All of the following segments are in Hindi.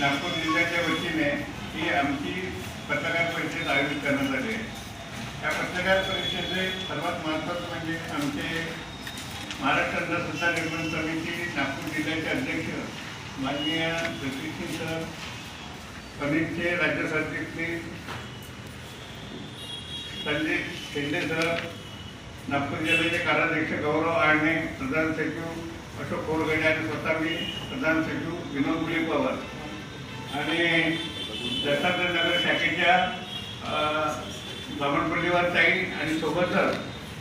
नागपूर जिल्ह्याच्या वतीने ही आमची पत्रकार परिषद आयोजित करण्यात आली आहे. या पत्रकार परिषदेचे सर्वात महत्त्वाचं म्हणजे आमचे महाराष्ट्र अंधश्रद्धा निर्माण समिती नागपूर जिल्ह्याचे अध्यक्ष माननीय जगदीश सर कमिटीचे राज्य सरचिटणीस संजय शेंडे सर नागपूर जिल्ह्याचे कार्याध्यक्ष गौरव आडणे प्रधान सचिव अशोक कोरगडे आणि स्वतः मी प्रधान सचिव विनोद गुळे पवार आणि दत्तात्रय नगर शाखेच्या बामणपल्लीवर ताई आणि सोबतच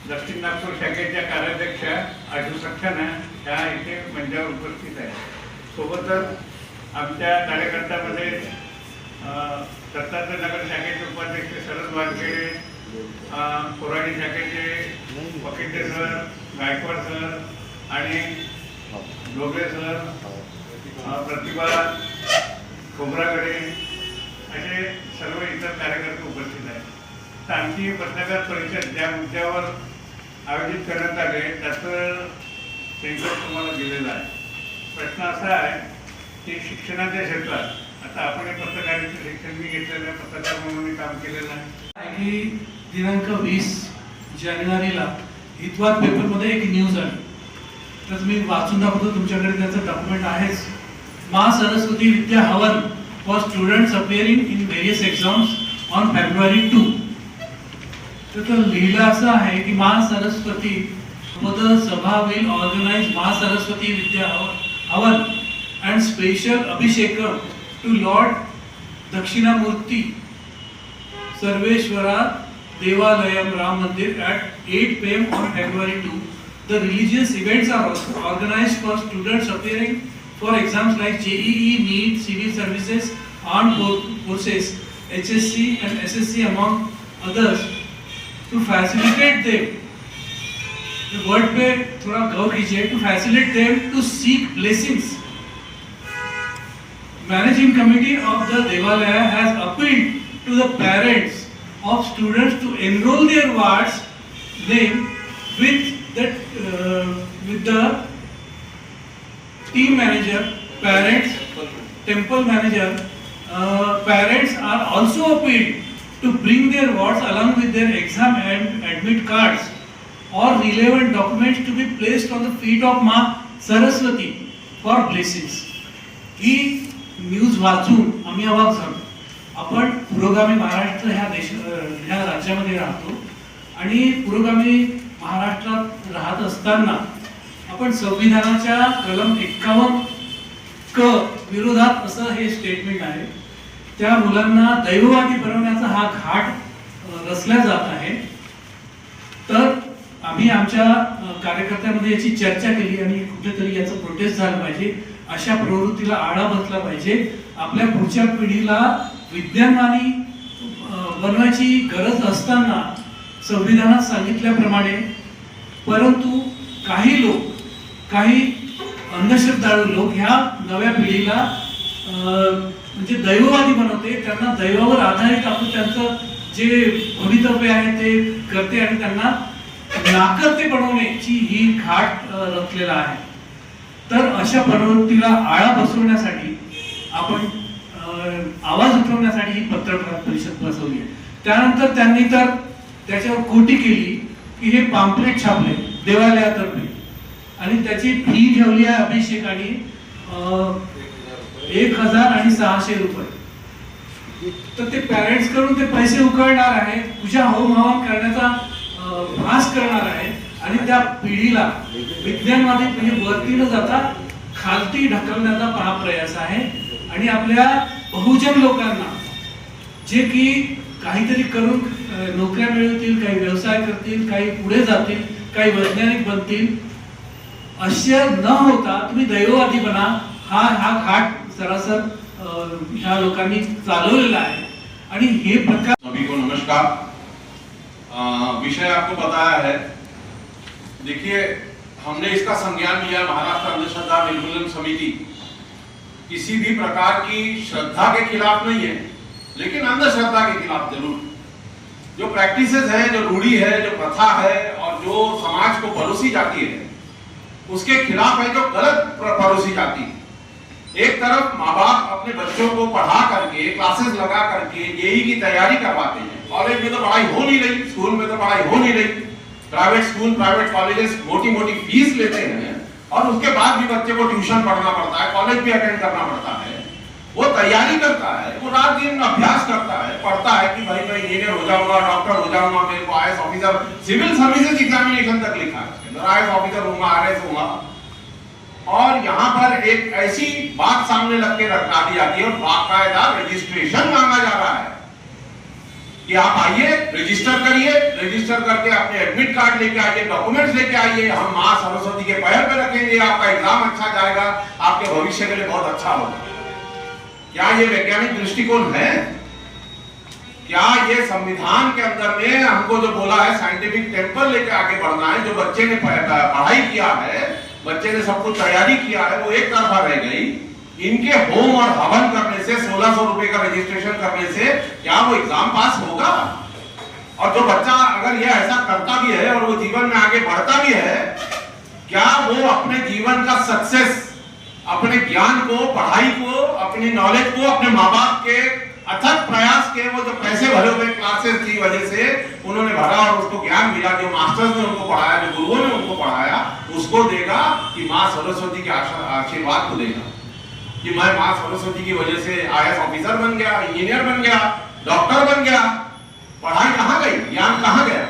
दक्षिण नागपूर शाखेच्या कार्याध्यक्षा आशू सक्सेना ह्या इथे मंचावर उपस्थित आहेत. सोबतच आमच्या कार्यकर्त्यामध्ये दत्तात्रय नगर शाखेचे उपाध्यक्ष शरद वानखेडे कोराडी शाखेचे पकिटे सर गायकवाड सर आणि डोबे सर प्रतिभा खोबराकडे असे सर्व इतर कार्यकर्ते उपस्थित आहेत. तर आमची पत्रकार परिषद ज्या मुद्द्यावर आयोजित करण्यात आले त्याचं सेंटर तुम्हाला दिलेलं आहे. प्रश्न असा आहे की शिक्षणाच्या क्षेत्रात आता आपण हे पत्रकारितेचं शिक्षण मी घेतलेलं आहे पत्रकार म्हणून मी काम केलेलं आहे. आणि दिनांक वीस जानेवारीला हितवाद पेपरमध्ये एक न्यूज आली. तर मी वाचून दाखवतो तुमच्याकडे त्याचं डॉक्युमेंट आहेच. Maha Saraswati Vidya Havan for students appearing in various exams on February two तर लिहिलं असं आहे की महासरस्वती सभा will organise Mahasaraswati Vidya Havan and special abhishek to lord Dakshinamurthy Sarveshwara Devalayam Ram Mandir at eight P M on February two the religious events are organise for students appearing for exams like JEE, NEET, civil services, armed for- forces, HSC and SSC among others to facilitate them. The word पे थोड़ा गौर कीजिए to facilitate them to seek blessings. Managing committee of the Devalaya has appealed to the parents of students to enroll their wards name with the uh, with the team manager, parents, temple manager, uh, parents are also appealed to bring their wards along with their exam and admit cards or relevant documents to be placed on the feet of Ma Saraswati for blessings. ही न्यूज वाचून आम्ही अवाक झालो आपण पुरोगामी महाराष्ट्र ह्या देश अं, ह्या राज्यामध्ये राहतो आणि पुरोगामी महाराष्ट्रात राहत असताना आपण संविधानाच्या कलम एक्कावन्न क विरोधात असं हे स्टेटमेंट आहे. त्या मुलांना दैववादी बनवण्याचा हा घाट रचला जात आहे. तर आम्ही आमच्या कार्यकर्त्यांमध्ये याची चर्चा केली आणि कुठेतरी याचं प्रोटेस्ट झालं पाहिजे. अशा प्रवृत्तीला आळा बसला पाहिजे. आपल्या पुढच्या पिढीला विज्ञानवादी बनवायची गरज असताना संविधानात सांगितल्याप्रमाणे परंतु काही लोक काही अंधश्रद्धाळू लोक ह्या नव्या पिढीला म्हणजे दैववादी बनवते. त्यांना दैवावर आधारित आपण त्यांचं जे भवितव्य आहे ते करते आणि त्यांना नाकर्ते बनवण्याची ही घाट रचलेला आहे. तर अशा प्रवृत्तीला आळा बसवण्यासाठी आपण आवाज उठवण्यासाठी ही पत्रकार परिषद बसवली आहे. त्यानंतर त्यांनी तर त्याच्यावर कोटी केली की हे पाम्पलेट छापले देवालयातर्फे. आणि त्याची फी ठेवली आहे अभिषेकाने एक हजार आणि सहाशे रुपये. तर ते पॅरेंट्सकडून ते पैसे उकळणार आहे पूजा होम हवन करण्याचा भास करणार आहे आणि त्या पिढीला विज्ञानवादी म्हणजे वरती न जाता खालती ढकलण्याचा हा प्रयास आहे. आणि आपल्या बहुजन लोकांना जे की काहीतरी करून नोकऱ्या मिळवतील काही व्यवसाय करतील काही पुढे जातील काही वैज्ञानिक बनतील असे न होता, तुम्ही दैववादी बना. हा हा घाट सरासर ह्या लोकांनी चालवलेला आहे. आणि हे प्रकार सभी को नमस्कार. विषय आपको बताया है. देखिए, हमने इसका संज्ञान लिया महाराष्ट्र अंधश्रद्धा निर्मूलन समिति. किसी भी प्रकार की श्रद्धा के खिलाफ नहीं है, लेकिन अंधश्रद्धा के खिलाफ ज़रूर. जो प्रैक्टिसेस है, जो रूढ़ी है, जो प्रथा है, और जो समाज को परोसी जाती है उसके खिलाफ है जो गलत प्र- परोसी जाती। है एक तरफ़ माँ बाप अपने बच्चों को पढ़ा करके क्लासेस लगा करके जेई की तैयारी करवाते हैं। कॉलेज में तो पढ़ाई हो नहीं रही स्कूल में तो पढ़ाई हो नहीं रही। प्राइवेट स्कूल प्राइवेट कॉलेजेस मोटी मोटी फ़ीस लेते हैं और उसके बाद भी बच्चे को ट्यूशन पढ़ना पड़ता है कॉलेज भी अटेंड करना पड़ता है। वो तैयारी करता है, वो रात दिन अभ्यास करता है, पढ़ता है कि भाई, मैं इंजीनियर हो जाऊँगा डॉक्टर हो जाऊँगा मेरे को IAS officer civil services examination तक लिखा है। आईएएस ऑफिसर होऊँगा आरएस होऊँगा और यहाँ पर एक ऐसी बात सामने लग के रखा दी जाती है और बाकायदा रजिस्ट्रेशन मांगा जा रहा है कि आप आइए रजिस्टर करिए रजिस्टर करके अपने एडमिट कार्ड लेके आइए डॉक्यूमेंट्स लेके आइए। हम माँ सरस्वती के पैर पे रखेंगे, आपका एग्ज़ाम अच्छा जाएगा, आपके भविष्य के लिए बहुत अच्छा होगा। क्या ये वैज्ञानिक दृष्टिकोण है? क्या ये संविधान के अंदर में हमको जो बोला है साइंटिफिक टेम्पर लेके आगे बढ़ना है, जो बच्चे ने पढ़ाई किया है, बच्चे ने सब कुछ तैयारी किया है, वो एक तरफा रह गई। इनके होम और हवन करने से, सोलह सौ रुपए का रजिस्ट्रेशन करने से क्या वो एग्ज़ाम पास होगा? और जो बच्चा अगर ये ऐसा करता भी है और वो जीवन में आगे बढ़ता भी है, क्या वो अपने जीवन का सक्सेस अपने ज्ञान को, पढ़ाई को, अपनी नॉलेज को, अपने माँ बाप के अथक प्रयास के वो जो पैसे भरे हुए क्लासेस की वजह से उन्होंने भरा और उसको ज्ञान मिला जो मास्टर्स ने उनको पढ़ाया, जो गुरुओं ने उनको पढ़ाया, उसको देगा कि माँ सरस्वती के आशीर्वाद को देगा। कि मैं माँ सरस्वती की वजह से आईएएस ऑफिसर बन गया इंजीनियर बन गया डॉक्टर बन गया। पढ़ाई कहाँ गई? ज्ञान कहाँ गया?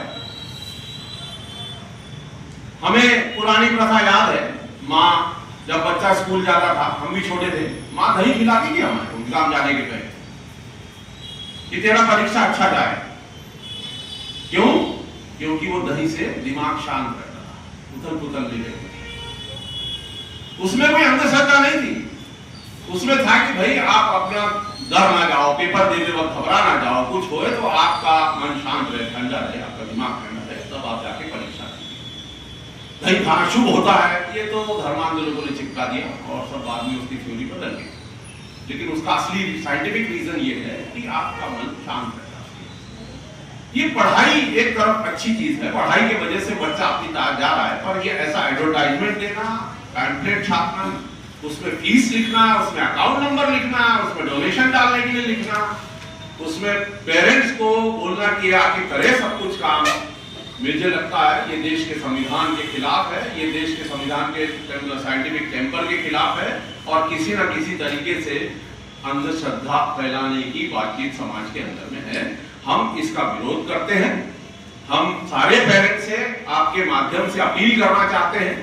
हमें पुरानी प्रथा याद है, माँ जब बच्चा स्कूल जाता था, हम भी छोटे थे। माँ दही खिलाती थी हमें एग्ज़ाम जाने के पहले। कि तेरा परीक्षा अच्छा जाए। क्यों? क्योंकि वो दही से दिमाग शांत रहता था। उथल पुथल नहीं रहती उसमें कोई अंधश्रद्धा नहीं थी। उसमें था कि भाई, आप अपना डर ना जाओ, पेपर देते वक्त घबरा ना जाओ। कुछ होए तो आपका मन शांत रहे, ठंडा रहे, आपका दिमाग ठंडा रहे, तब आप जाके दही खाना शुभ होता है। ये तो धर्मांध ने चिपका दिया और सब बाद में उसकी थ्योरी बदल गई। लेकिन उसका असली साइंटिफिक रीजन ये है कि आपका मन शांत रहता है। ये पढ़ाई एक तरफ़ अच्छी चीज़ है, पढ़ाई की वजह से बच्चा अपनी तार जा रहा है, पर ये ऐसा एडवर्टाइजमेंट देना पैम्पलेट छापना, उसमें फ़ीस लिखना, उसमें अकाउंट नंबर लिखना, उसमें डोनेशन डालने के लिए लिखना, उसमें पेरेंट्स को बोलना कि आके करे सब कुछ काम। मुझे लगता है ये देश के संविधान के खिलाफ है, ये देश के संविधान के साइंटिफिक टेम्पर के खिलाफ है और किसी न किसी तरीके से अंधश्रद्धा फैलाने की बातचीत समाज के अंदर में है। हम इसका विरोध करते हैं। हम सारे पेरेंट्स से आपके माध्यम से अपील करना चाहते हैं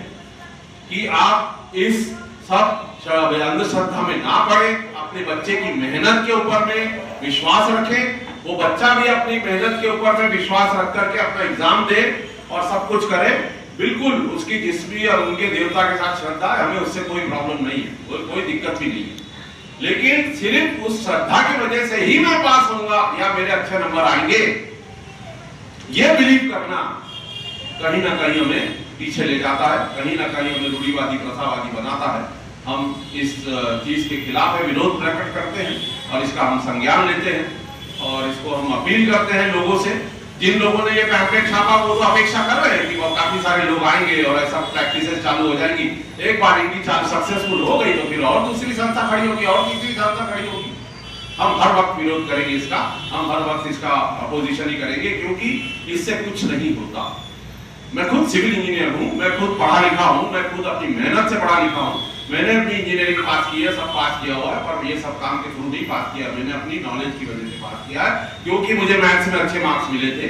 कि आप इस सब अंधश्रद्धा में ना पड़े, अपने बच्चे की मेहनत के ऊपर में विश्वास रखें। वो बच्चा भी अपनी मेहनत के ऊपर में विश्वास रख करके अपना एग्ज़ाम दे और सब कुछ करे। बिल्कुल, उसकी जिस भी और उनके देवता के साथ श्रद्धा है, हमें उससे कोई प्रॉब्लम नहीं है। कोई दिक्कत भी नहीं है। लेकिन सिर्फ़ उस श्रद्धा की वजह से ही मैं पास होऊँगा, या मेरे अच्छे नंबर आएँगे। ये बिलीव करना कहीं ना कहीं हमें पीछे ले जाता है, कहीं ना कहीं हमें रूढ़ीवादी, प्रथावादी बनाता है। हम इस चीज़ के खिलाफ विरोध प्रकट करते हैं और इसका हम संज्ञान लेते हैं। और इसको हम अपील करते हैं लोगों से, जिन लोगों ने ये पैम्पलेट छापा, वो तो अपेक्षा कर रहे हैं कि वो काफ़ी सारे लोग आएँगे और ऐसा प्रैक्टिसेस चालू हो जाएँगी। एक बार इनकी चाल सक्सेसफुल हो गई तो फिर और दूसरी संस्था खड़ी होगी, और तीसरी संस्था खड़ी होगी। हम हर वक्त विरोध करेंगे इसका, हम हर वक्त इसका अपोजिशन ही करेंगे, क्योंकि इससे कुछ नहीं होता। मैं खुद सिविल इंजीनियर हूँ, मैं खुद पढ़ा लिखा हूँ, मैं खुद अपनी मेहनत से पढ़ा लिखा हूँ। मैंने अपनी इंजीनियरिंग पास की है, सब पास किया हुआ है, पर ये सब काम के थ्रू नहीं पास किया। मैंने अपनी नॉलेज की वजह से पास किया क्योंकि मुझे मैथ्स में अच्छे मार्क्स मिले थे।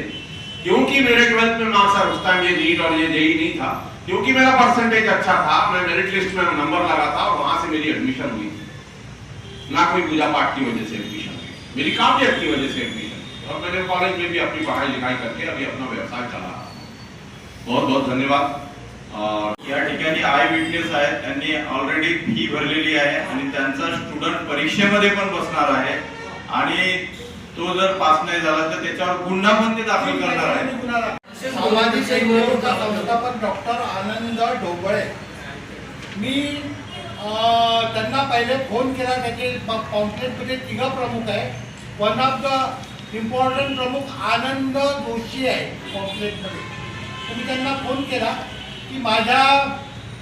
क्योंकि मेरे ट्वेल्थ में मार्क्स उस टाइम ये नीट और ये जेई नहीं था। क्योंकि मेरा परसेंटेज अच्छा था, मैं मेरिट लिस्ट में नंबर लगा था और वहाँ से मेरी एडमिशन हुई। थी ना कोई पूजा पाठ की वजह से एडमिशन हुई, मेरी काबिलियत की वजह से एडमिशन और मैंने कॉलेज में भी अपनी पढ़ाई लिखाई करके अभी अपना व्यवसाय चला बहुत बहुत धन्यवाद। और या ठिकाणी आय विटनेस आहेत त्यांनी ऑलरेडी फी भरलेली आहे आणि त्यांचा स्टुडंट परीक्षेमध्ये पण बसणार आहे. आणि तो जर पास नाही झाला तर त्याच्यावर पुन्हा पण ते दाखल करणार आहे. सामाजिक संस्थापक डॉक्टर आनंद ढोबळे. मी त्यांना पहिले फोन केला त्याचे पॉम्पलेटमध्ये तिघं प्रमुख आहे वन ऑफ द इम्पॉर्टंट प्रमुख आनंद जोशी आहे पॉम्पलेटमध्ये तर मी त्यांना फोन केला. की माझ्या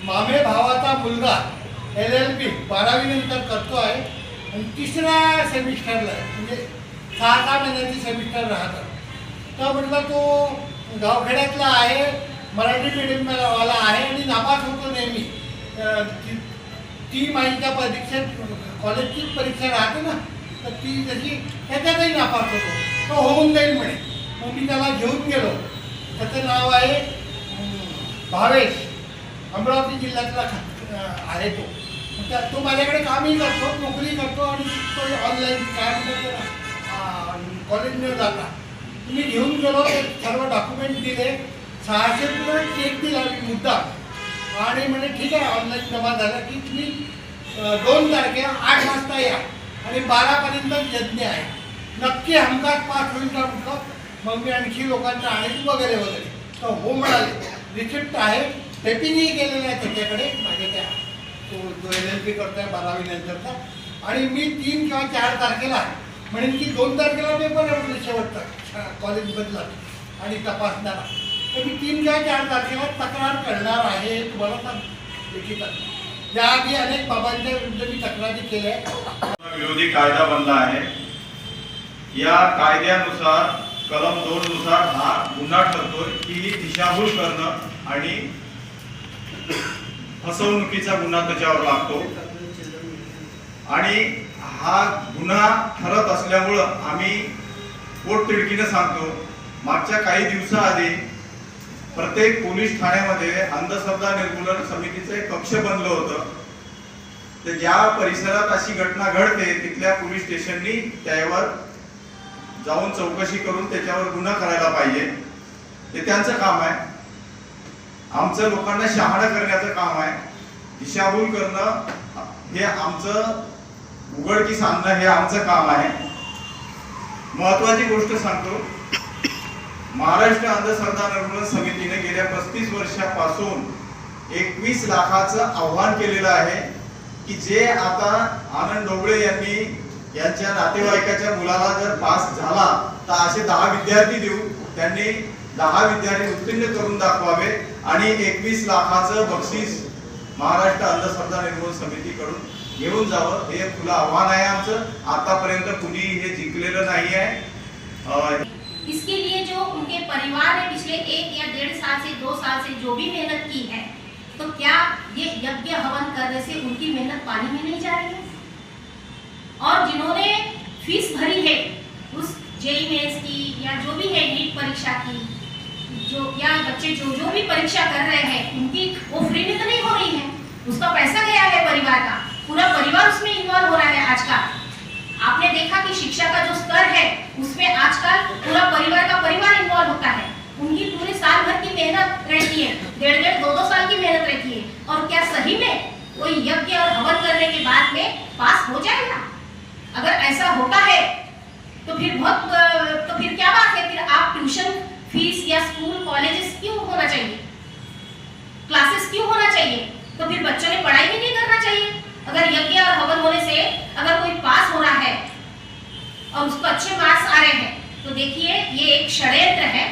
मामे भावाचा मुलगा एल एल पी बारावीनंतर करतो आहे. आणि तिसऱ्या सेमिस्टरला आहे म्हणजे सहा सहा महिन्याची सेमिस्टर राहतात तर म्हटलं तो गावखेड्यातला आहे मराठी मिडियमवाला आहे आणि नापास होतो नेहमी. ती- ती माहितीच्या परीक्षेत कॉलेजची परीक्षा राहते ना तर ती जशी त्याच्यातही नापास होतो. तो होऊन जाईल म्हणे. मग मी त्याला घेऊन गेलो. त्याचं नाव आहे भावेश अमरावती जिल्ह्यातला आहे तो. त्या- तो माझ्याकडे कामही करतो नोकरी करतो आणि तो ऑनलाईन काय म्हणतात कॉलेजमध्ये जाता. मी घेऊन गेलो सर्व डॉक्युमेंट दिले. सहाशे रुपये चेक दिला मुद्दा. आणि म्हणे ठीक आहे ऑनलाईन जमा झाला की तुम्ही दोन तारखेला आठ वाजता या. आणि बारापर्यंत यज्ञ आहे. नक्की हमखास पास होईल का म्हटलं मग मी आणखी लोकांना आणेल वगैरे वगैरे. तर हो म्हणाले. रिसिप्ट आहे. टेपिंगही केलेलं आहे त्याच्याकडे. माझ्या त्या तो जो एल एल पी करतोय बारावी नंतरचा आणि मी तीन किंवा चार तारखेला म्हणेन की दोन तारखेला पेपर आहे म्हटलं शेवटचा कॉलेजमधला आणि तपासणारा तर मी तीन किंवा चार तारखेला तक्रार करणार आहे. तुम्हाला सांग लिखितात याआधी अनेक बाबांच्या विरुद्ध मी तक्रारी केल्या विरोधी कायदा बनला आहे. या कायद्यानुसार कलम दोन नुसार हा गुन्हा ठरतोय. की दिशाभूल करणं आणि फसवणुकीचा गुन्हा त्याच्यावर लागतो. आणि हा गुन्हा ठरत असल्यामुळं आम्ही पोटतिडकीनं सांगतो मागच्या काही दिवसाआधी प्रत्येक पोलीस ठाण्यामध्ये अंधश्रद्धा निर्मूलन समितीचं एक कक्ष बनलं होतं. तर ज्या परिसरात अशी घटना घडते तिथल्या पोलीस स्टेशननी त्यावर जाऊन चौकशी करून त्याच्यावर गुन्हा करायला पाहिजे. ते त्यांचं काम आहे. आमचं लोकांना शहाणं करण्याचं काम आहे. दिशाभूल करणं हे आमचं उघडकीस आणणं हे आमचं काम आहे. महत्वाची गोष्ट सांगतो. महाराष्ट्र अंधश्रद्धा निर्मूलन समितीने गेल्या पस्तीस वर्षापासून एकवीस लाखाचं आव्हान केलेलं आहे की जे आता आनंद डोबळे यांनी यांच्या नातेवाईकाच्या मुलाला जर पास झाला तर असे दहा विद्यार्थी देऊ त्यांनी दहा विद्यार्थी उत्तीर्ण करून दाखवावे आणि एकवीस लाखाचं बक्षीस महाराष्ट्र अंधश्रद्धा निर्मूलन समितीकडून घेऊन जावं. हे खुलं आव्हान आहे आमचं. आतापर्यंत कुणी हे जिंकलेलं नाही आहे. अं, इसके लिए जो उनके परिवार ने पिछले एक या डेढ़ साल से दो साल से जो भी मेहनत की है तो क्या ये यज्ञ हवन करने से उनकी मेहनत पानी में नहीं जा रही है? और जिन्होंने फ़ीस भरी है, उस जेई मेंस की या जो भी है नीट परीक्षा की, जो, या बच्चे जो जो भी परीक्षा कर रहे हैं, उनकी वो फ्री में तो नहीं हो रही है। उसका पैसा गया है परिवार का। पूरा परिवार उसमें इन्वॉल्व हो रहा है आज का। आपने देखा कि शिक्षा का जो स्तर है, उसमें आजकल पूरा परिवार का परिवार इन्वॉल्व होता है। उनकी पूरे साल भर की मेहनत रहती है। डेढ़ डेढ़, दो दो साल की मेहनत रहती है। और क्या सही में कोई यज्ञ और हवन करने के बाद में पास हो जाएगा? अगर ऐसा होता है तो फिर बहुत तो फिर क्या बात है? फिर आप ट्यूशन फ़ीस या स्कूल कॉलेजेस क्यों होना चाहिए? क्लासेस क्यों होना चाहिए? तो फिर बच्चों ने पढ़ाई भी नहीं करना चाहिए। अगर यज्ञ और हवन होने से अगर कोई पास हो रहा है और उसको अच्छे मार्क्स आ रहे हैं तो देखिए, ये एक षड्यंत्र है।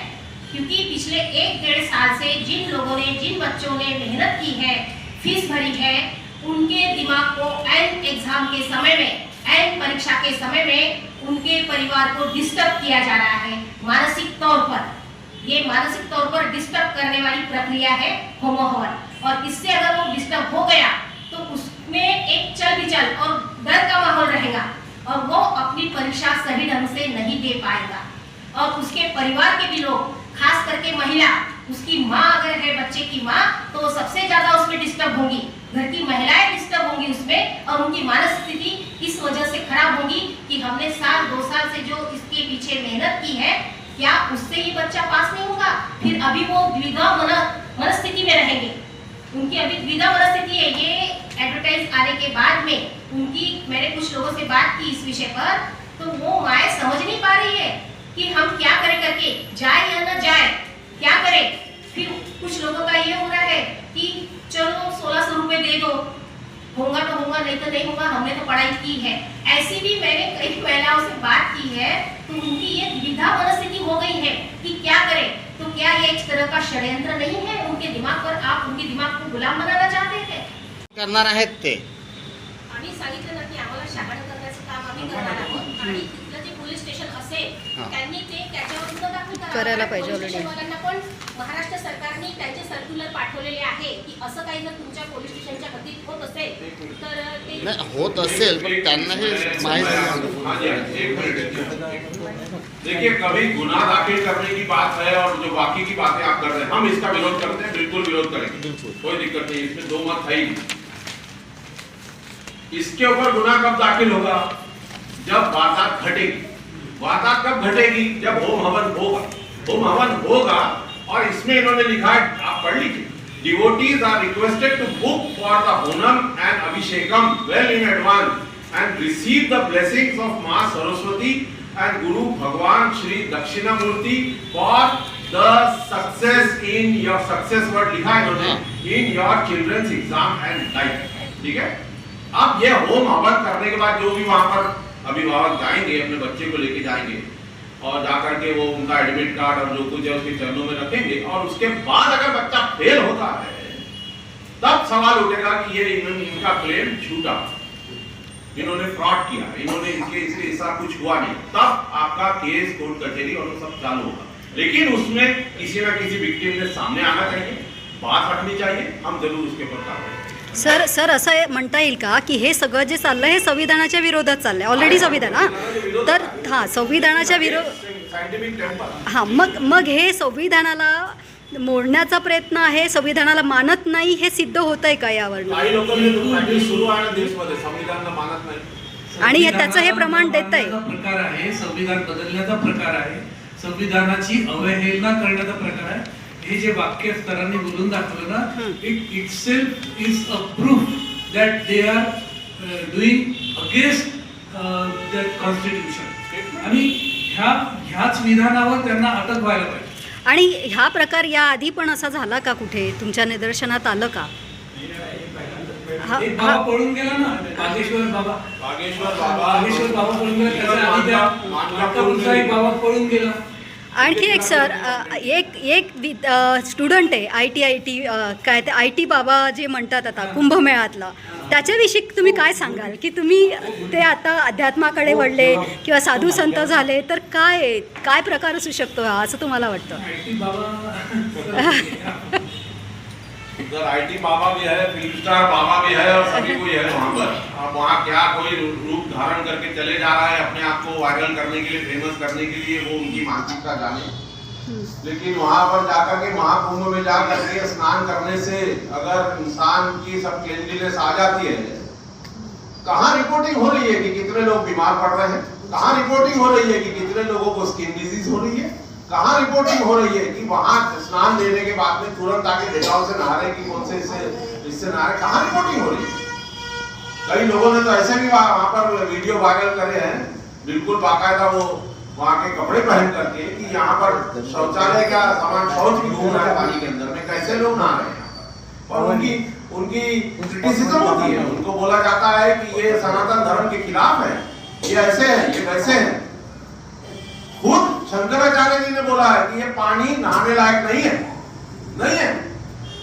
क्योंकि पिछले एक डेढ़ साल से जिन लोगों ने, जिन बच्चों ने मेहनत की है फ़ीस भरी है, उनके दिमाग को एन एग्ज़ाम के समय में एन परीक्षा के समय में उनके परिवार को डिस्टर्ब किया जा रहा है मानसिक तौर पर। ये मानसिक तौर पर डिस्टर्ब करने वाली प्रक्रिया है होमोहवन। और इससे अगर वो डिस्टर्ब हो गया तो उसमें एक चल विचल और डर का माहौल रहेगा और वो अपनी परीक्षा सही ढंग से नहीं दे पाएगा। और उसके परिवार के भी लोग, खास करके महिला, उसकी माँ अगर है, बच्चे की माँ तो सबसे ज़्यादा उसमें डिस्टर्ब होंगी। घर की महिलाएँ डिस्टर्ब होंगी उसमें और उनकी मानसिक स्थिति इस वजह से खराब होगी कि हमने साल, दो साल से जो इसके पीछे मेहनत की है, क्या उससे ही बच्चा पास नहीं होगा? फिर अभी वो द्विधा मन, मनस्थिति में रहेंगे। उनकी अभी द्विधा मनस्थिति है। ये एडवर्टाइज आने के बाद में उनकी, मैंने कुछ लोगों से बात की इस विषय पर तो वो माए समझ नहीं पा रही है कि हम क्या करें करके, जाए या न जाए, क्या करें? फिर कुछ लोगों का ये हो रहा है कि चलो सोलह सौ रुपये दे दो होगा तो होगा नहीं तो नहीं होगा हमने तो पढ़ाई की है। ऐसी भी मैंने कई महिलाओं से बात की है तो उनकी ये द्विधा मनस्थिति हो गई है कि क्या करें? तो क्या ये एक तरह का षड्यंत्र नहीं है? उनके दिमाग पर आप उनके दिमाग को गुलाम बनाना चाहते हैं? करणार आहेत ते आम्ही सांगितलं ना की आम्हाला शहाणं करण्याचं भरती करणार आहोत. आणि तिथलं जे पोलीस स्टेशन असेल त्यांनी ते त्याच्यावर गुन्हा दाखल करावा. करायला पाहिजे पण महाराष्ट्र सरकारने त्यांचे सर्क्युलर पाठवलेले आहे की असं काही जर तुमच्या पोलीस स्टेशनच्या हद्दीत होत असेल तर ते नाही होत असेल पण त्यांना हे। देखिए कभी गुनाह दाखिल करने की बात है और जो बाकी की बातें आप कर रहे हैं हम इसका विरोध करते हैं बिल्कुल विरोध करेंगे। कोई दिक्कत नहीं इसमें दो मत है ही। इसके ऊपर गुनाह कब दाखिल होगा? जब वारदात घटेगी। वारदात कब घटेगी? जब होम हवन होगा। होम हवन होगा और इसमें इन्होंने लिखा है, आप पढ़ लीजिए। Devotees are requested to book for the homam and abhishekam well in advance and receive the blessings of Maa Saraswati and Guru Bhagwan Shri Dakshinamurthy for the success in your success word लिखा है इन्होंने in your children's exam and life ठीक है? अब ये होम हवन करने के बाद जो भी वहाँ पर अभिभावक जाएँगे, अपने बच्चे को लेके जाएँगे और जाकर के वो उनका एडमिट कार्ड और जो कुछ है उसके चरणों में रखेंगे और उसके बाद अगर बच्चा फेल होता है तब सवाल उठेगा कि ये इन, इनका क्लेम झूठा। इन्होंने फ्रॉड किया इन्होंने इनके इससे ऐसा कुछ हुआ नहीं। तब आपका केस कोर्ट कचहरी और सब चालू होगा। लेकिन उसमें किसी ना किसी विक्टिम ने सामने आना चाहिए बात रखनी चाहिए हम ज़रूर उसके ऊपर कार्रवाई सर सर असं म्हणता येईल का की हे सगळं जे चाललं हे संविधानाच्या विरोधात चाललंय. ऑलरेडी संविधान हां? तर हां संविधानाच्या विरो सायंटिफिक टेम्पर हां मग मग हे संविधानाला मोडण्याचा प्रयत्न आहे संविधानाला मानत नाही हे सिद्ध होत आहे का यावर आहे आणि त्याचं हे प्रमाण देत आहे. आहे संविधान बदलण्याचा प्रकार आहे संविधानाची अवहेलना करण्याचा प्रकार आहे. हे जे वाक्य स्तरांनी बोलून दाखवलं ना it itself is a proof that they are doing against that constitution आणि ह्या ह्याच विधानावर त्यांना अटक व्हायला पाहिजे. आणि हा प्रकार याआधी पण असा झाला का कुठे? तुमच्या निदर्शनात आलं का? एक बाबा पळून गेला ना बागेश्वर बाबा. बागेश्वर बाबा बागेश्वर बाबा. पळून गेला त्याच्या आधी त्या बाबा पळून गेला. आणखी एक सर एक एक स्टुडंट आहे आय टी आय टी काय ते आय टी बाबा जे म्हणतात आता कुंभमेळ्यातलं. त्याच्याविषयी तुम्ही काय सांगाल? की तुम्ही ते आता अध्यात्माकडे वळले किंवा साधू संत झाले तर काय काय प्रकार असू शकतो हा असं तुम्हाला वाटतं? उधर आईटी बाबा. भी है फिल्म स्टार बाबा भी है और सभी कोई है वहाँ पर. अब वहाँ क्या कोई रूप धारण करके चले जा रहा है अपने आप को वायरल करने के लिए फेमस करने के लिए वो उनकी मानसिकता जाने। लेकिन वहाँ पर जाकर के महाकुंभ में जा करके स्नान करने से अगर इंसान की सब क्लेंडलीनेस आ जाती है, कहाँ रिपोर्टिंग हो रही है कि कितने लोग बीमार पड़ रहे हैं? कहाँ रिपोर्टिंग हो रही है कि कितने लोगों को स्किन डिज़ीज़ हो रही है? कहाँ रिपोर्टिंग हो रही है कि वहाँ स्नान लेने के बाद में तुरंत आके डेटाओं से नहा रहे कि कौन से इससे इससे नहा रहे कहाँ रिपोर्टिंग हो रही है? कई लोगों ने तो ऐसे भी वहाँ पर वीडियो वायरल करे हैं, बिल्कुल बाकायदा वो वहाँ के कपड़े पहन करके कि यहाँ पर शौचालय का सामान शौच भी घूम रहा है पानी के अंदर में कैसे लोग नहा रहे हैं यहाँ पर? और उनकी उनकी क्रिटिसिज्म होती है। उनको बोला जाता है कि ये सनातन धर्म के खिलाफ है। ये ऐसे है ये वैसे है। खुद शंकराचार्य जी ने बोला है कि ये पानी नहाने लायक नहीं है। नहीं है।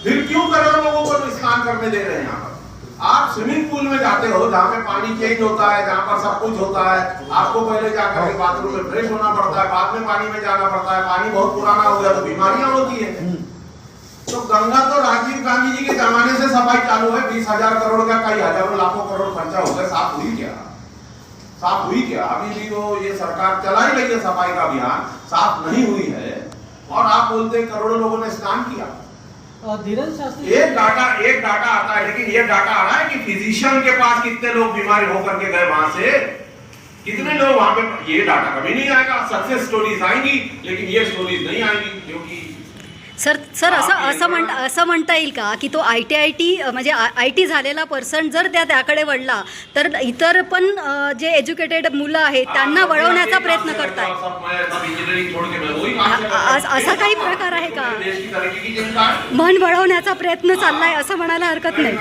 फिर क्यों करोड़ों लोगों को स्नान करने दे रहे हैं यहाँ पर? आप स्विमिंग पूल में जाते हो जहाँ पे पानी चेंज होता है जहाँ पर सब कुछ होता है आपको पहले जाकर के बाथरूम में फ्रेश होना पड़ता है बाद में पानी में जाना पड़ता है पानी बहुत पुराना हो गया तो बीमारियाँ होती है। तो गंगा तो राजीव गांधी जी के जमाने से सफ़ाई चालू है बीस हज़ार करोड़ का कई हज़ारों लाखों करोड़ खर्चा हो गया साफ़ हुई क्या? साफ़ हुई क्या? अभी भी वो ये सरकार चला ही रही है सफ़ाई का अभियान साफ़ नहीं हुई है। और आप बोलते करोड़ों लोगों ने स्नान किया। धीरज शास्त्री एक डाटा एक डाटा आता है, लेकिन ये डाटा आ रहा है कि फिजिशियन के पास कितने लोग बीमार होकर के गए वहाँ से? कितने लोग वहाँ पे ये डाटा कभी नहीं आएगा। सक्सेस स्टोरीज आएँगी, लेकिन ये स्टोरीज नहीं आएँगी, क्योंकि सर सर असं असं म्हण असं म्हणता येईल का की तो आय टी आय टी म्हणजे आय टी झालेला पर्सन जर त्या त्याकडे वळला तर इतर पण जे एज्युकेटेड मुलं आहेत त्यांना वळवण्याचा प्रयत्न करताय. असा काही प्रकार आहे का? मन वळवण्याचा प्रयत्न चाललाय असं म्हणायला हरकत नाही.